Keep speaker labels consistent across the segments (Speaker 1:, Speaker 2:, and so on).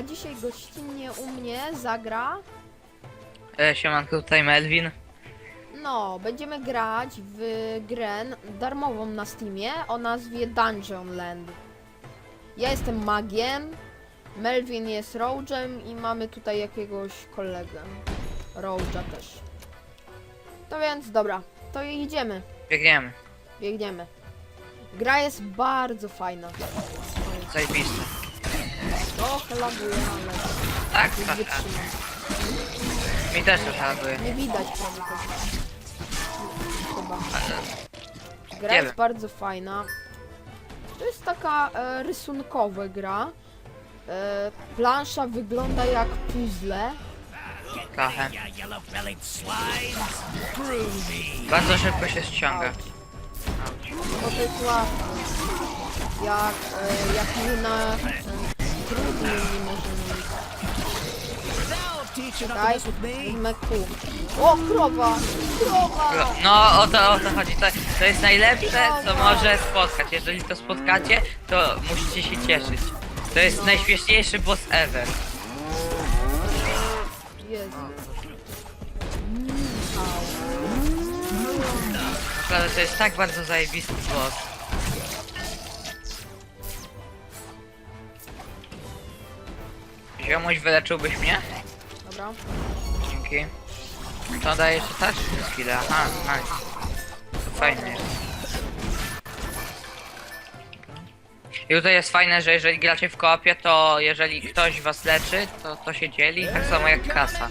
Speaker 1: a dzisiaj gościnnie u mnie zagra.
Speaker 2: E, siemanko, tutaj Melvin.
Speaker 1: No, będziemy grać w grę darmową na Steamie o nazwie Dungeon Land. Ja jestem magiem, Melvin jest Roguem i mamy tutaj jakiegoś kolegę. Roga też. To więc dobra, to idziemy,
Speaker 2: Biegniemy.
Speaker 1: biegniemy. Gra jest bardzo fajna.
Speaker 2: Zajebiste.
Speaker 1: Laguje, ale
Speaker 2: Tak, tak, tak.
Speaker 1: wytrzymam.
Speaker 2: Mi też to szanuje.
Speaker 1: Nie widać prawie tego. Chyba. Gra
Speaker 2: Nie
Speaker 1: jest
Speaker 2: wiem.
Speaker 1: bardzo fajna. To jest taka e, rysunkowa gra. E, plansza wygląda jak puzzle.
Speaker 2: Trochę. Bardzo szybko się ściąga.
Speaker 1: Bo to jest łatwe. Jak, e, jak nie na... E, wezmę tu. O, krowa! Krowa!
Speaker 2: No o to, o to chodzi. To, to jest najlepsze, co może spotkać. Jeżeli to spotkacie, to musicie się cieszyć. To jest najśmieszniejszy boss ever.
Speaker 1: Jezu.
Speaker 2: Naprawdę to jest tak bardzo zajebisty boss. Ziomuś, wyleczyłbyś mnie?
Speaker 1: Dobra.
Speaker 2: Dzięki. To daje jeszcze też chwilę. Aha, nice. To fajne jest. I tutaj jest fajne, że jeżeli gracie w koopie, to jeżeli ktoś was leczy, to to się dzieli, tak samo jak kasa.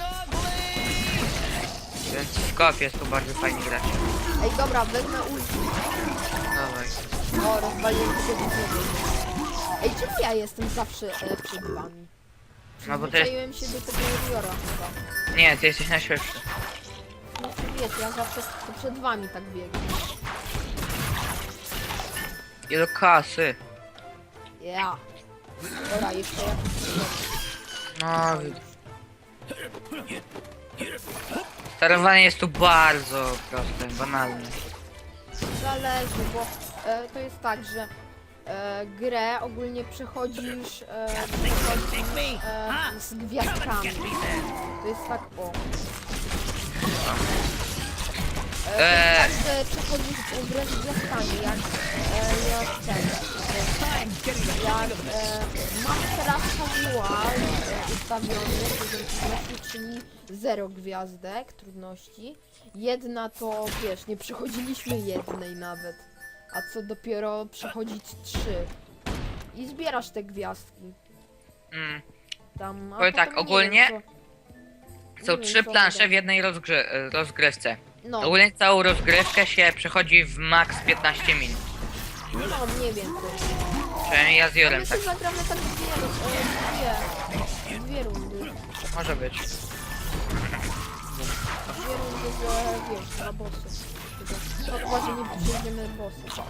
Speaker 2: Więc w koopie jest tu bardzo fajnie grać.
Speaker 1: Ej, dobra, wezmę ulti.
Speaker 2: Dawaj.
Speaker 1: O, rozwaliłem się w Ej, czemu ja jestem zawsze e, przed wami?
Speaker 2: No bo to jest...
Speaker 1: Przyzwyczaiłem się do tego juniora chyba.
Speaker 2: Nie, ty jesteś najszybszy.
Speaker 1: Znaczy wiecie, ja zawsze to przed wami tak biegam.
Speaker 2: Ile kasy.
Speaker 1: Ja. Dobra, jeszcze jak...
Speaker 2: No... Sterowanie jest tu bardzo proste, banalne.
Speaker 1: Zależy, bo e, to jest tak, że e, grę ogólnie przechodzisz, e, e, z gwiazdkami. To jest tak, o. E, to
Speaker 2: Eee.
Speaker 1: jest tak, że przechodzisz e, grę z gwiazdkami, jak, e, jak ten. Jak e, mam teraz e, ustawiony, trudności, czyli 0 gwiazdek trudności. Jedna to wiesz, nie przechodziliśmy jednej nawet. A co dopiero przechodzić trzy. I zbierasz te gwiazdki.
Speaker 2: Mm.
Speaker 1: Tam, a
Speaker 2: Powiem tak,
Speaker 1: nie
Speaker 2: ogólnie
Speaker 1: wiem, co-
Speaker 2: Są
Speaker 1: wiem,
Speaker 2: trzy
Speaker 1: co
Speaker 2: plansze w jednej rozgry rozgrywce.
Speaker 1: No,
Speaker 2: Ogólnie całą rozgrywkę się przechodzi w max 15 minut.
Speaker 1: no, nie wiem. To.
Speaker 2: Przynajmniej ja z
Speaker 1: My
Speaker 2: Jurem
Speaker 1: się
Speaker 2: tak
Speaker 1: zagramy tak dwie, e, dwie, dwie rundy.
Speaker 2: może być.
Speaker 1: Dwie rundy, że wiesz, na bossy. Że nie przejdziemy bossa.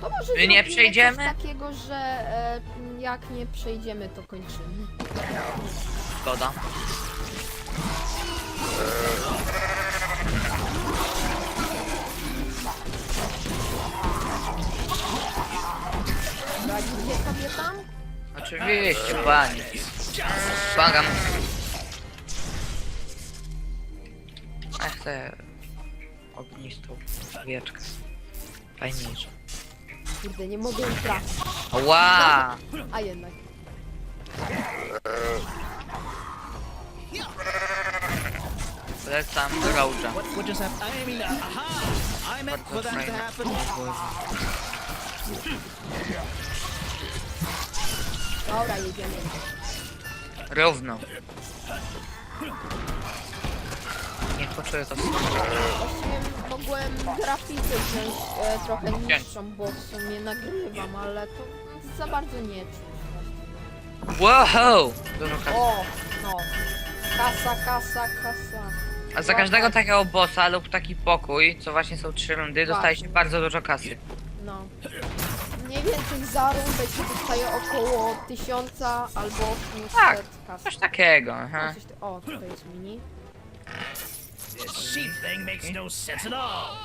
Speaker 1: To może
Speaker 2: My nie
Speaker 1: zrobimy
Speaker 2: przejdziemy?
Speaker 1: Coś takiego, że e, jak nie przejdziemy, to kończymy.
Speaker 2: Zgoda.
Speaker 1: Radzicie sobie tam?
Speaker 2: Oczywiście, pani. Błagam. Ja chcę ognistą wieczkę. Fajniejszą.
Speaker 1: Kurde, nie mogę im trafić.
Speaker 2: Ła!
Speaker 1: A jednak.
Speaker 2: Lecam do Roja.
Speaker 3: What, what just happened? I mean, aha! I meant for that to happen.
Speaker 1: Dobra, jedziemy.
Speaker 2: Równo. Poczuję to
Speaker 1: Właściwie mogłem grafikę wziąć e, trochę niższą, bo w sumie nagrywam, ale to za bardzo nie czuć.
Speaker 2: Wow! Dużo kasy.
Speaker 1: O, no. Kasa, kasa, kasa.
Speaker 2: A za każdego takiego bossa lub taki pokój, co właśnie są trzy rundy, dostaje się bardzo dużo kasy.
Speaker 1: No. Mniej więcej za rundę się dostaje około 1000 albo 500
Speaker 2: Tak,
Speaker 1: kasy.
Speaker 2: Coś takiego,
Speaker 1: O,
Speaker 2: aha.
Speaker 1: coś ty- O, tutaj jest mini.
Speaker 3: This sheep thing makes no sense at all.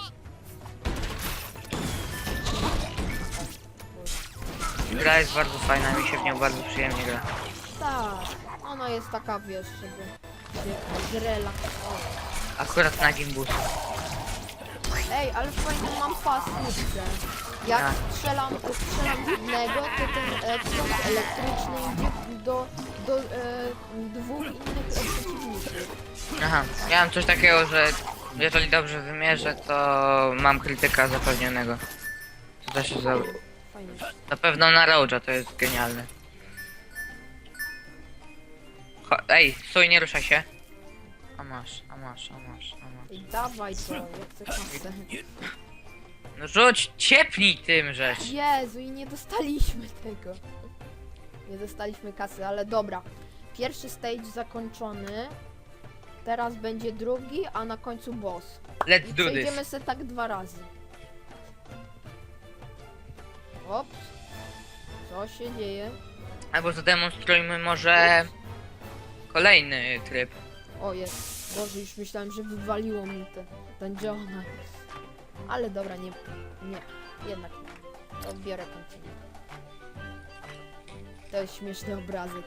Speaker 2: gra jest bardzo fajna, mi się w nią bardzo przyjemnie gra.
Speaker 1: Tak, ona jest taka, wiesz, żeby zrelaksować.
Speaker 2: Akurat na gimbusy.
Speaker 1: Ej, ale fajną mam pasówkę. Jak
Speaker 2: Tak.
Speaker 1: strzelam, strzelam w jednego, to ten e, prąd elektryczny idzie do, do e, dwóch innych przeciwników.
Speaker 2: Aha, ja mam coś takiego, że jeżeli dobrze wymierzę, to mam krytyka zapewnionego. To też jest za...
Speaker 1: Fajnie.
Speaker 2: Na pewno na Roja to jest genialne. Cho Ej, stój, nie ruszaj się. A masz, a masz, a masz, a masz.
Speaker 1: Dawaj to, ja chcę kasę.
Speaker 2: No rzuć, ciepnij tym rzecz.
Speaker 1: Jezu, i nie dostaliśmy tego. Nie dostaliśmy kasy, ale dobra. Pierwszy stage zakończony. Teraz będzie drugi, a na końcu boss.
Speaker 2: Let's
Speaker 1: I
Speaker 2: do
Speaker 1: przejdziemy
Speaker 2: this.
Speaker 1: se tak dwa razy. Ops. Co się dzieje?
Speaker 2: Albo zademonstrujmy może kolejny tryb.
Speaker 1: O jest. Boże, już myślałem, że wywaliło mi te dungeona. Ale dobra, nie. Nie. Jednak nie. To biorę continue. To jest śmieszny obrazek.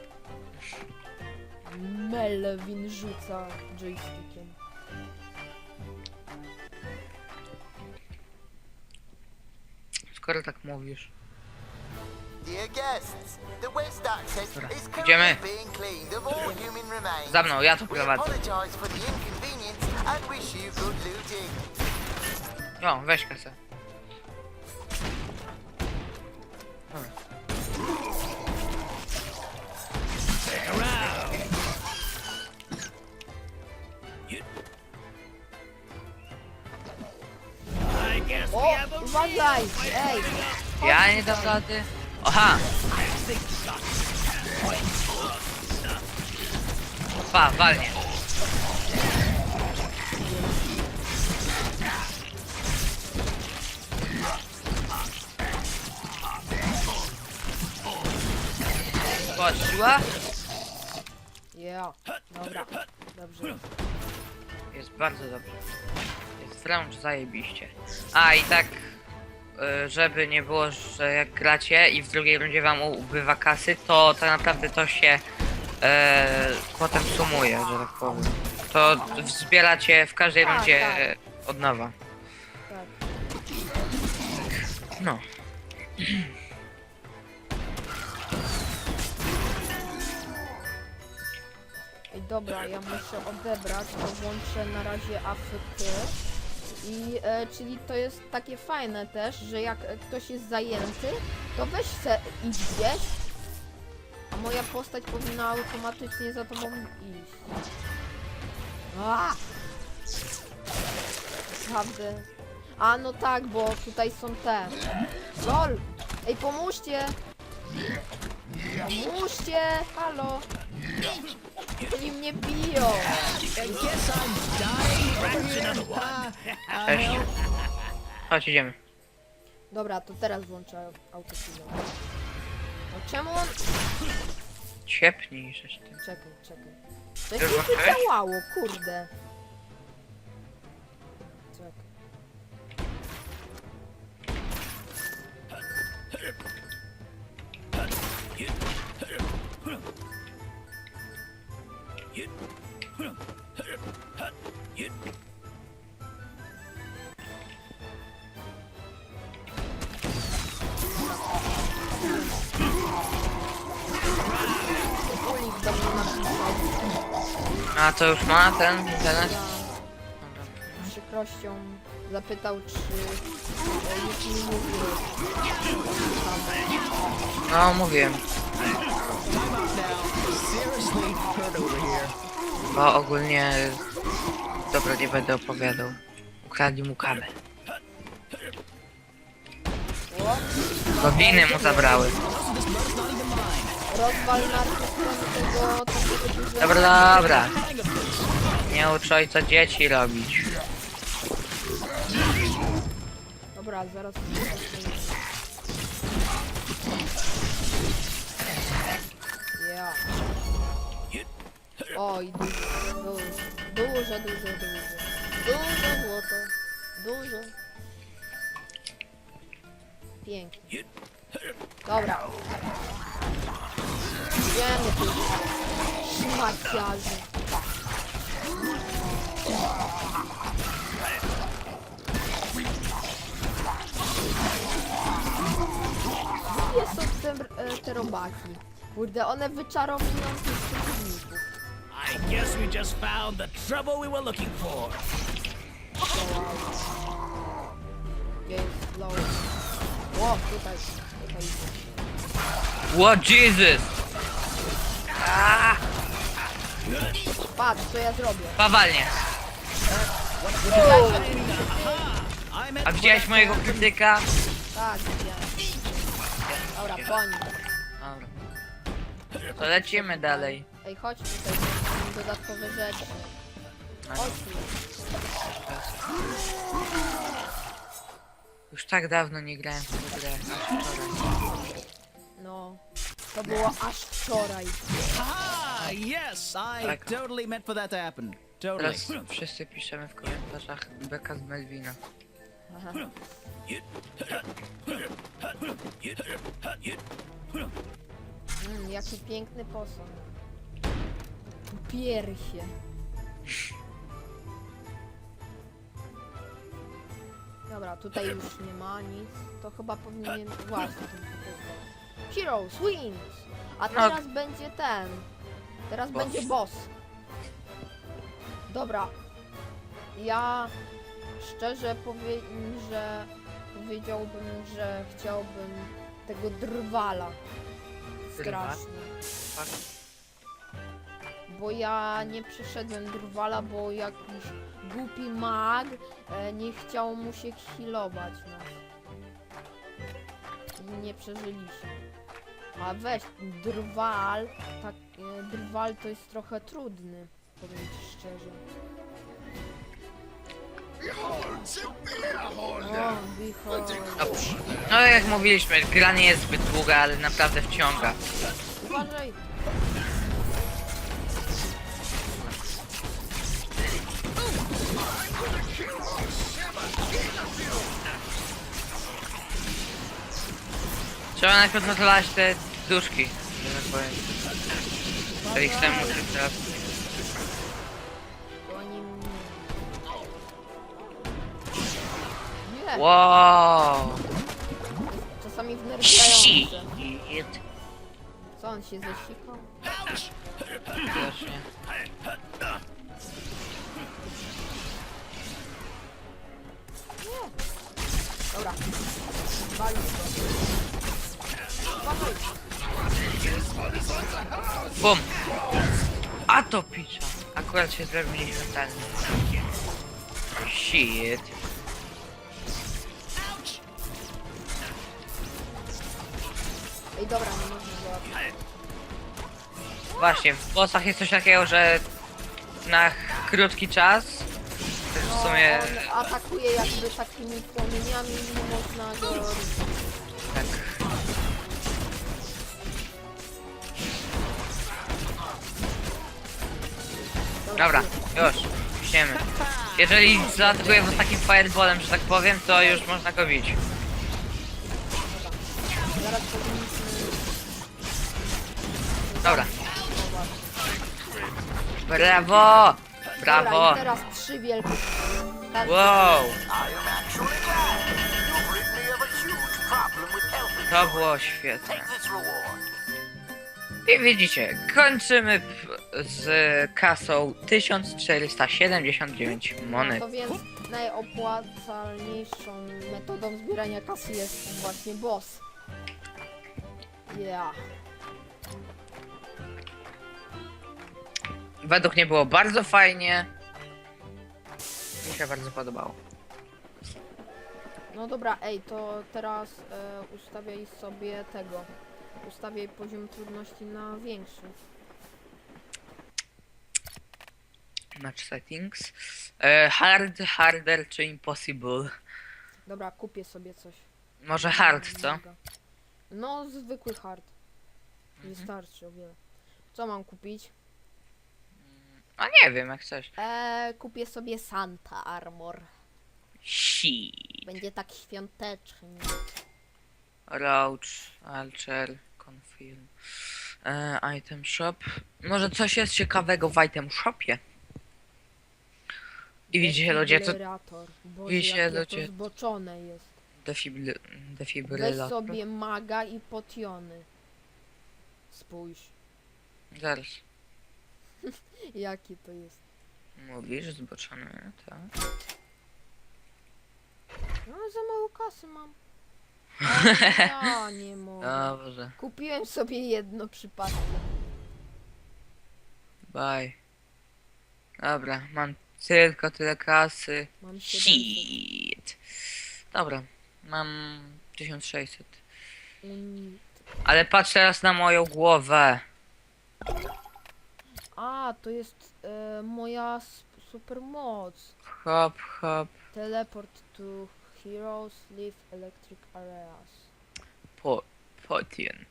Speaker 1: Melvin rzuca joystickiem.
Speaker 2: Skoro tak mówisz.
Speaker 4: Dear guests, the West Access is
Speaker 2: idziemy.
Speaker 4: currently being cleaned of all human remains.
Speaker 2: Za mną, ja to
Speaker 4: We
Speaker 2: prowadzę.
Speaker 4: apologize for the inconvenience and wish you good looting.
Speaker 2: O, weź kasę. Dobra.
Speaker 1: O, uważaj! Ej!
Speaker 2: Ja nie dam rady. Aha! Pa, walnie. Poszła?
Speaker 1: Ja. Dobra. Dobrze.
Speaker 2: Jest bardzo dobrze. Wręcz zajebiście. A i tak, y, żeby nie było, że jak gracie i w drugiej rundzie wam ubywa kasy, to tak naprawdę to się e, potem sumuje, że tak powiem. To zbieracie w każdej
Speaker 1: Tak,
Speaker 2: rundzie
Speaker 1: tak.
Speaker 2: e, od nowa.
Speaker 1: Tak.
Speaker 2: No.
Speaker 1: Ej, dobra, ja muszę odebrać, to włączę na razie AFK. I, e, czyli to jest takie fajne też, że jak ktoś jest zajęty, to weź se gdzieś, a moja postać powinna automatycznie za tobą iść. A! Naprawdę. A no tak, bo tutaj są te. LOL! Ej, pomóżcie! Pomóżcie! Halo! Oni mnie biją!
Speaker 3: One.
Speaker 2: Cześć. Chodź, idziemy.
Speaker 1: Dobra, to teraz włączę autopilot. No czemu on...
Speaker 2: Ciepnij, żeś ty.
Speaker 1: Czekaj, czekaj. Coś
Speaker 2: Już
Speaker 1: tu
Speaker 2: włączyłeś?
Speaker 1: działało, kurde. Czekaj.
Speaker 2: A to już ma ten internet?
Speaker 1: Z przykrością zapytał, czy e, już mi mówił.
Speaker 2: No, mówiłem.
Speaker 3: Seriously, head over here.
Speaker 2: Bo ogólnie... Dobra, nie będę opowiadał. Ukradli mu kabel. Gobliny mu zabrały.
Speaker 1: Rozwal najpierw tego, takiego dużego...
Speaker 2: Dobra, dobra. Nie ucz ojca dzieci robić.
Speaker 1: Dobra, zaraz. Ja. Oj, dużo, dużo, dużo, dużo, dużo. Dużo złoto. Dużo. Pięknie. Dobra. Wiemy tu. Szmaciarze. Gdzie są te, e, te robaki? Kurde, one wyczarowują tych przeciwników.
Speaker 3: I guess we just found the trouble we were looking for.
Speaker 1: Jest low? Ło, tutaj. Tutaj.
Speaker 2: What Jesus!
Speaker 1: Patrz, co ja zrobię.
Speaker 3: Meant
Speaker 2: A widziałeś mojego krytyka?
Speaker 1: Tak, widziałem. Dobra, po nim.
Speaker 2: Dobra. To lecimy dalej.
Speaker 1: Ej, chodź tutaj, mam dodatkowe rzeczy. Chodź tu.
Speaker 2: Już tak dawno nie grałem w tę grę. aż wczoraj.
Speaker 1: No, to było aż wczoraj.
Speaker 3: Ah, yes, I
Speaker 2: Tak.
Speaker 3: totally meant for that to happen. Totally.
Speaker 2: Teraz wszyscy piszemy w komentarzach beka z Melvina.
Speaker 1: Aha. Mm, jaki piękny posąg. Piersie. Dobra, tutaj już nie ma nic. To chyba powinien właśnie ten pokazać. Heroes wins! A teraz będzie ten. Teraz
Speaker 2: Boss.
Speaker 1: będzie boss. Dobra. Ja szczerze powiem, że powiedziałbym, że chciałbym tego drwala.
Speaker 2: Drwal?
Speaker 1: Strasznie.
Speaker 2: Tak.
Speaker 1: Bo ja nie przeszedłem drwala, bo jakiś głupi mag e, nie chciał mu się healować nas. Nie przeżyliśmy. A weź, drwal, tak, e, drwal to jest trochę trudny, powiem ci szczerze. O, behold.
Speaker 2: Dobrze. No jak mówiliśmy, gra nie jest zbyt długa, ale naprawdę wciąga.
Speaker 1: Uważaj!
Speaker 2: Trzeba najpierw kontrolować te duszki, że tak powiem. To ich chcę muszę teraz.
Speaker 1: Nie!
Speaker 2: Wow!
Speaker 1: Czasami wnerwiające.
Speaker 2: Shit!
Speaker 1: Co, on się zesikał?
Speaker 2: Widocznie. Bum! A to picza! Akurat się zrobili mentalnie. Shit.
Speaker 1: Ej, dobra, nie można załatwić.
Speaker 2: Właśnie, w bossach jest coś takiego, że na krótki czas też w
Speaker 1: No,
Speaker 2: sumie
Speaker 1: on atakuje jakby takimi płomieniami i nie można go ruszyć.
Speaker 2: Dobra, już, idziemy. Jeżeli zaatakuje was takim fireballem, że tak powiem, to już można go bić.
Speaker 1: Zaraz powinniśmy...
Speaker 2: Dobra. Brawo!
Speaker 1: Dobra,
Speaker 2: Brawo!
Speaker 1: i teraz trzy wielkie...
Speaker 2: Wow! To było świetne. I widzicie, kończymy p- z kasą 1479
Speaker 1: No
Speaker 2: monet.
Speaker 1: to więc najopłacalniejszą metodą zbierania kasy jest właśnie boss. Yeah.
Speaker 2: Według mnie było bardzo fajnie. Mi się bardzo podobało.
Speaker 1: No dobra, ej, to teraz e, ustawiaj sobie tego. Ustawiaj poziom trudności na większy.
Speaker 2: Match settings. E, hard, harder czy impossible?
Speaker 1: Dobra, kupię sobie coś.
Speaker 2: Może hard, co?
Speaker 1: No, zwykły hard. Wystarczy o wiele. Co mam kupić?
Speaker 2: A nie wiem, jak coś.
Speaker 1: Eee, kupię sobie Santa Armor.
Speaker 2: Si.
Speaker 1: Będzie tak świątecznie.
Speaker 2: Roach, Archer, Confirm. E, item shop. Może coś jest ciekawego w item shopie? I widzicie ludzie, to
Speaker 1: Defibrillator. Boże,
Speaker 2: widzicie,
Speaker 1: jakie
Speaker 2: ludzie-
Speaker 1: zboczone jest.
Speaker 2: defibry,
Speaker 1: Weź
Speaker 2: defibrylator.
Speaker 1: sobie maga i potiony. Spójrz,
Speaker 2: Zaraz.
Speaker 1: jaki to jest.
Speaker 2: Mówisz, zboczony, tak?
Speaker 1: No, za mało kasy mam. Ja nie mogę.
Speaker 2: Dobrze,
Speaker 1: Kupiłem sobie jedno przypadkiem.
Speaker 2: bye. Dobra, mam tylko tyle kasy.
Speaker 1: Mam 700.
Speaker 2: Shit. Dobra, mam 1600.
Speaker 1: unit.
Speaker 2: Ale patrz teraz na moją głowę.
Speaker 1: A, to jest e, moja s- supermoc.
Speaker 2: Hop, hop.
Speaker 1: Teleport to heroes live electric areas.
Speaker 2: Po, potion.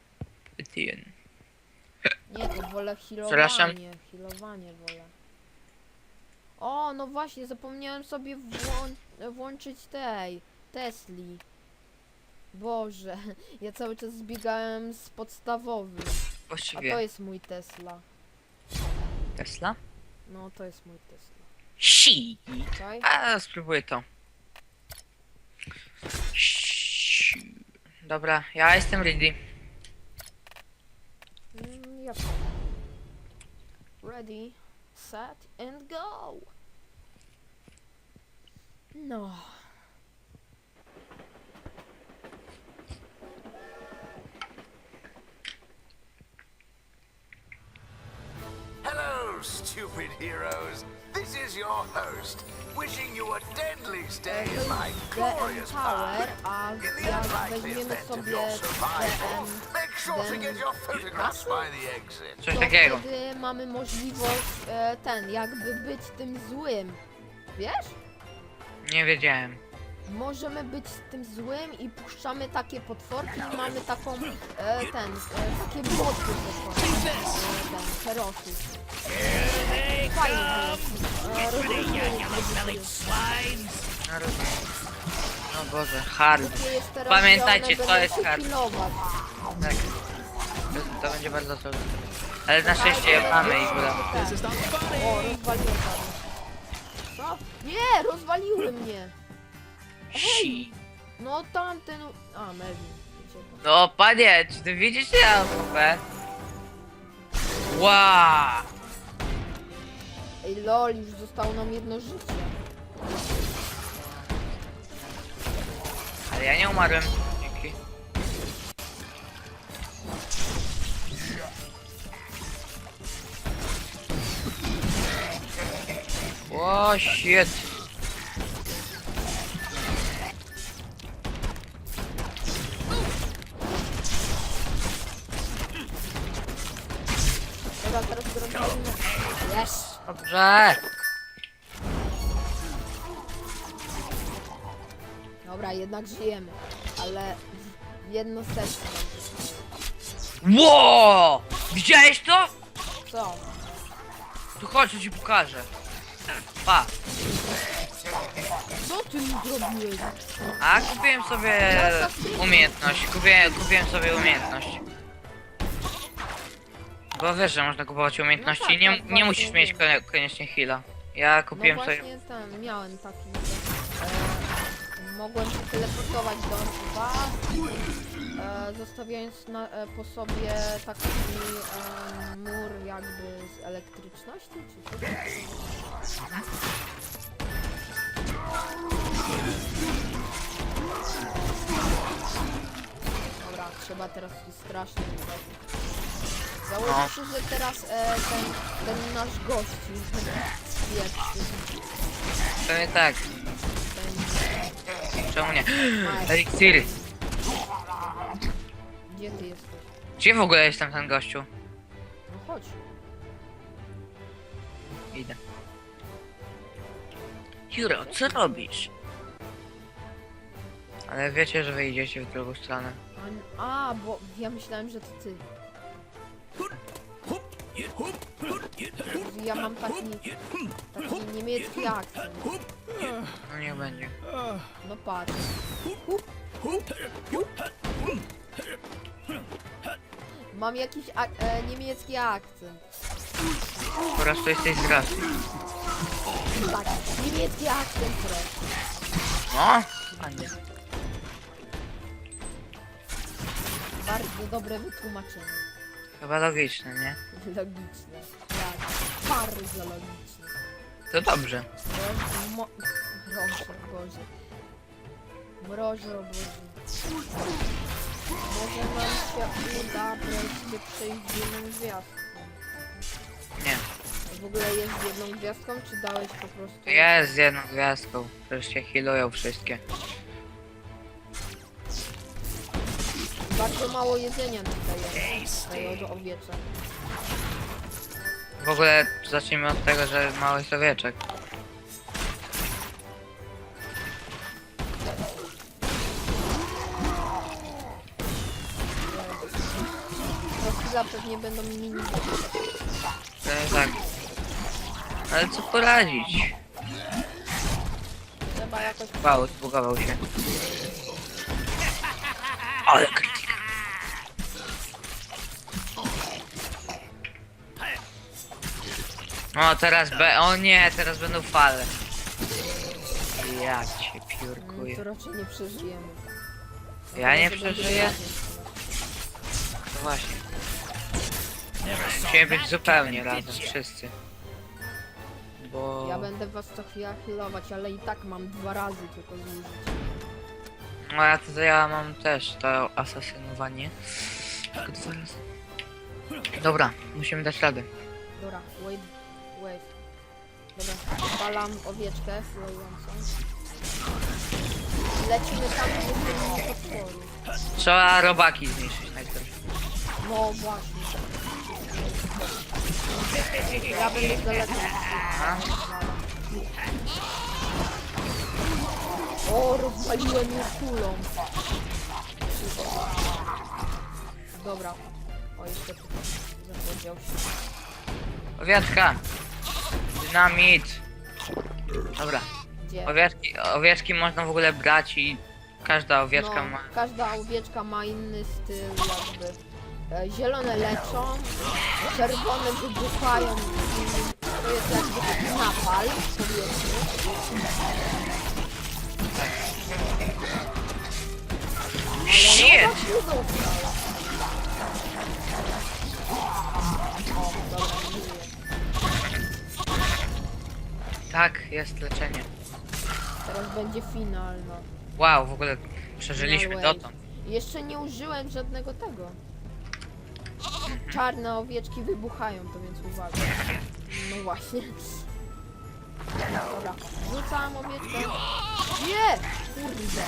Speaker 2: Potion.
Speaker 1: Nie, to wolę
Speaker 2: Przepraszam.
Speaker 1: healowanie. Healowanie wolę. O, no właśnie, zapomniałem sobie włą włączyć tej Tesli. Boże, ja cały czas zbiegałem z podstawowym. A
Speaker 2: Właściwie.
Speaker 1: to jest mój Tesla.
Speaker 2: Tesla?
Speaker 1: No, to jest mój Tesla.
Speaker 2: Shit.
Speaker 1: Czaj?
Speaker 2: A, spróbuję to. Shit. Dobra, ja jestem ready.
Speaker 1: Mm, yep. Ready, set and go. No.
Speaker 4: Hello, stupid heroes. This is your host, wishing you a deadly stay in my glorious
Speaker 1: a
Speaker 4: In the unlikely event of your survival, make sure to
Speaker 1: then
Speaker 4: get your photographs by the exit.
Speaker 2: Coś
Speaker 1: to
Speaker 2: takiego.
Speaker 1: wtedy mamy możliwość e, ten, jakby być tym złym. Wiesz?
Speaker 2: Nie wiedziałem.
Speaker 1: Możemy być tym złym i puszczamy takie potworki i mamy taką, e, ten, e, takie boty potworki, ten, herosów. Fajnie to jest. E, rozumiem,
Speaker 3: Bellied slimes.
Speaker 2: No, rozumiem. No Boże, hard.
Speaker 1: Takie jest teraz,
Speaker 2: Pamiętajcie,
Speaker 1: one
Speaker 2: to jest
Speaker 1: się
Speaker 2: hard.
Speaker 1: healować.
Speaker 2: Tak. To, to będzie bardzo trudne. Ale na szczęście je mamy i uda.
Speaker 1: O, rozwaliłem? Nie, rozwaliły mnie.
Speaker 2: Shit.
Speaker 1: No tamten... A, Melvin.
Speaker 2: No panie, czy ty widzisz tę osobę? Wow!
Speaker 1: Ej, lol, już zostało nam jedno życie.
Speaker 2: Ale ja nie umarłem. O, shit.
Speaker 1: Dobra, teraz. Yes!
Speaker 2: Dobrze.
Speaker 1: Dobra, jednak żyjemy. Ale jedno serce.
Speaker 2: Ło! Widziałeś to?
Speaker 1: Co?
Speaker 2: Tu chodź, tu ci pokażę. Pa.
Speaker 1: Co ty mi zrobiłeś?
Speaker 2: A kupiłem sobie umiejętność. Kupiłem, kupiłem sobie umiejętność. Bo wiesz, że można kupować umiejętności.
Speaker 1: No tak,
Speaker 2: Nie,
Speaker 1: tak,
Speaker 2: nie musisz mieć
Speaker 1: wiem.
Speaker 2: konie- koniecznie heal'a. Ja kupiłem
Speaker 1: no
Speaker 2: sobie.
Speaker 1: właśnie ten, miałem taki, że e, mogłem się teleportować do was, e, zostawiając na, e, po sobie taki e, mur jakby z elektryczności, czy coś. Dobra, trzeba teraz strasznie uważać. Założę się, że teraz e, ten, ten nasz gości pierwszy
Speaker 2: To nie tak.
Speaker 1: będzie.
Speaker 2: Czemu nie? Eliksiry.
Speaker 1: Gdzie ty jesteś?
Speaker 2: Gdzie w ogóle jest tam ten gościu?
Speaker 1: No chodź.
Speaker 2: Idę. Juro, co robisz? Ale wiecie, że wyjdziecie w drugą stronę.
Speaker 1: A, a, bo ja myślałem, że to ty. Ja mam taki, taki niemiecki akcent.
Speaker 2: No niech będzie.
Speaker 1: No patrz. Mam jakiś ak- e, niemiecki akcent.
Speaker 2: Po prostu jesteś z rasy.
Speaker 1: Tak, niemiecki akcent Fred.
Speaker 2: No, fajnie.
Speaker 1: Bardzo dobre wytłumaczenie.
Speaker 2: Chyba logiczne, nie?
Speaker 1: Logiczne. Tak. Bardzo logiczne.
Speaker 2: To dobrze.
Speaker 1: Mo- Mroże, Boże. Mroże, o Boże. Może nam się uda wreszcie przejść jedną gwiazdką.
Speaker 2: Nie.
Speaker 1: W ogóle jest jedną gwiazdką, czy dałeś po prostu...
Speaker 2: Jest z jedną gwiazdką. Przecież się healują wszystkie.
Speaker 1: Bardzo mało jedzenia nam daje. Daje od owieczek.
Speaker 2: W ogóle zacznijmy od tego, że mały sowieczek.
Speaker 1: Pewnie będą mini...
Speaker 2: To tak. Ale co poradzić?
Speaker 1: Trzeba jakoś...
Speaker 2: Wow, zbugował się. Ale krytyk. O, teraz B. O nie, teraz będą fale. Ja cię piórkuję.
Speaker 1: To raczej nie przeżyjemy.
Speaker 2: Ja nie przeżyję? No właśnie. Musimy być zupełnie razem, wszyscy. Bo...
Speaker 1: Ja będę was co chwila healować, ale i tak mam dwa razy tylko zużyć.
Speaker 2: No ja to ja mam też to asasynowanie. Tylko dwa razy. Dobra, musimy dać radę.
Speaker 1: Dobra, wait, wait. Dobra, palam owieczkę flojącą. Lecimy tam, gdzie są mini potwory.
Speaker 2: Trzeba robaki zniszczyć najpierw.
Speaker 1: No właśnie. Ja z daleka.
Speaker 2: A?
Speaker 1: O, rozwaliłem je kulą. Dobra. O, jeszcze tu zapowiedział się.
Speaker 2: Owieczka! Dynamit! Dobra,
Speaker 1: Gdzie?
Speaker 2: owieczki, owieczki można w ogóle brać i każda owieczka
Speaker 1: no,
Speaker 2: ma...
Speaker 1: Każda owieczka ma inny styl jakby. E, zielone leczą, czerwone wybuchają. i To jest jakby taki napal, powiedzmy.
Speaker 2: Shit!
Speaker 1: No.
Speaker 2: Tak, jest leczenie.
Speaker 1: Teraz będzie finalna.
Speaker 2: Wow, w ogóle przeżyliśmy dotąd.
Speaker 1: Jeszcze nie użyłem żadnego tego. Czarne owieczki wybuchają, to więc uwaga. No właśnie. Dobra, rzucam owieczkę. Nie! Kurde.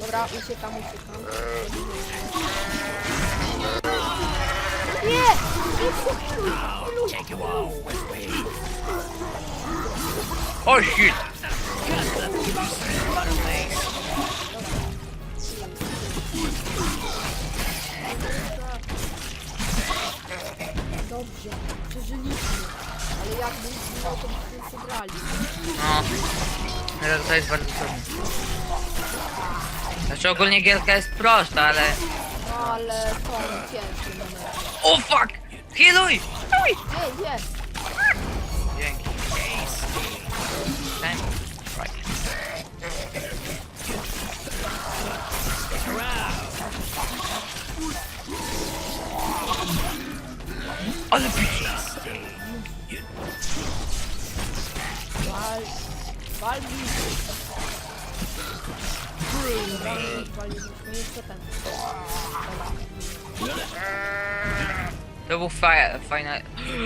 Speaker 1: Dobra, uciekam, uciekam. Nie!
Speaker 3: Take you all with me.
Speaker 2: O shit!
Speaker 1: Dobrze, przeżyliśmy. Ale jakbym zginął, to byśmy przegrali.
Speaker 2: No. Ale to jest bardzo trudne. Znaczy ogólnie gierka jest prosta, ale...
Speaker 1: No ale są ciężkie momenty.
Speaker 2: O fuck! Healuj! Healuj!
Speaker 1: Gdzie, gdzie?
Speaker 2: Ale pisze!
Speaker 1: Wal... Jeszcze ten. Dobra.
Speaker 2: To był fa fajna...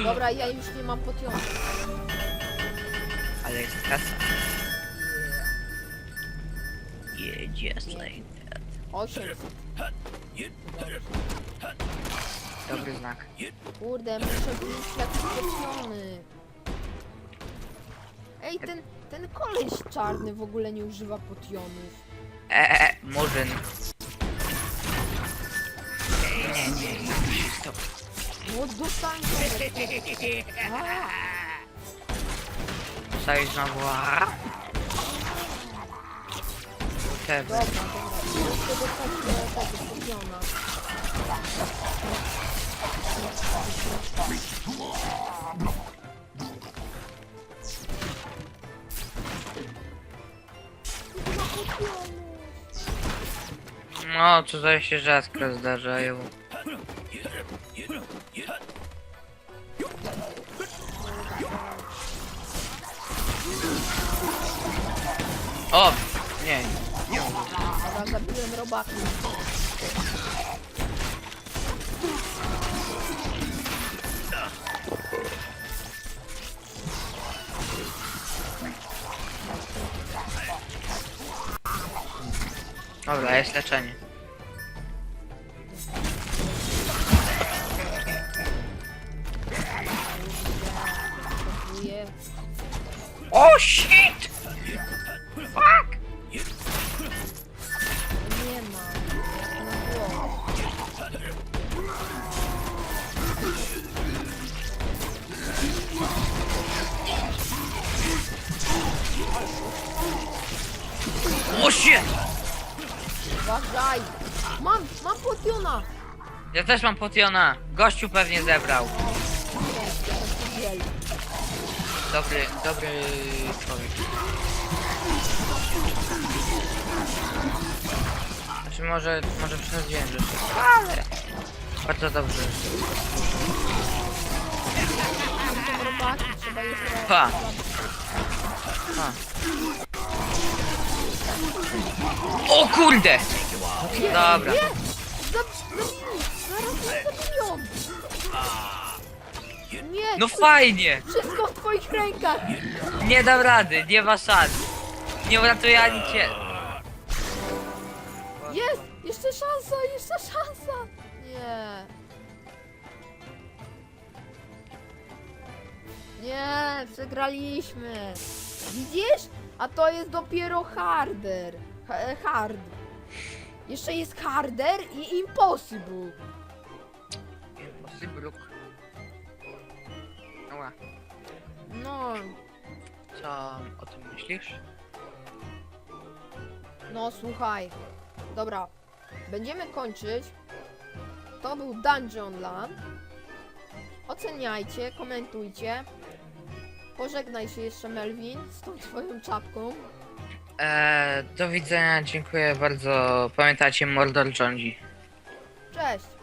Speaker 1: Dobra, ja już nie mam potionu.
Speaker 2: Ale jest kasa. Yeah, just like that.
Speaker 1: 800.
Speaker 2: Dobry znak.
Speaker 1: Kurde, muszę być taki potiony. Ej, ten, ten koleś czarny w ogóle nie używa potionów.
Speaker 2: Eee, murzyn. Nie, nie, nie. Stop.
Speaker 1: No dostań
Speaker 2: Stawisz znowu. a? pewny.
Speaker 1: Dobra, dobra. Jeszcze dostać e, tego potiona.
Speaker 2: No, tutaj się rzadko zdarzają. O! Nie,
Speaker 1: zabiłem robaki.
Speaker 2: Dobra, jest leczenie.
Speaker 1: Mam, mam potiona!
Speaker 2: Ja też mam potiona. Gościu pewnie zebrał. Dobry, dobry człowiek. Znaczy może, może przesadziłem rzeczy. Ale... Bardzo dobrze.
Speaker 1: Robaki, trzeba je.
Speaker 2: Pa. A. O kurde! Dobra.
Speaker 1: Nie!
Speaker 2: No fajnie!
Speaker 1: Wszystko w twoich rękach!
Speaker 2: Nie dam rady, nie ma szans. Nie uratuję ani cię.
Speaker 1: Jest! Jeszcze szansa! Jeszcze szansa! Nie! Nie! Przegraliśmy! Widzisz? A to jest dopiero harder. Ha hard. Jeszcze jest harder i impossible.
Speaker 2: Sybruk. Ała,
Speaker 1: No,
Speaker 2: co o tym myślisz?
Speaker 1: no słuchaj. Dobra, będziemy kończyć. To był Dungeon Land. Oceniajcie, komentujcie. Pożegnaj się jeszcze Melvin z tą twoją czapką.
Speaker 2: Eee, do widzenia, dziękuję bardzo. Pamiętajcie, Mordor rządzi.
Speaker 1: Cześć!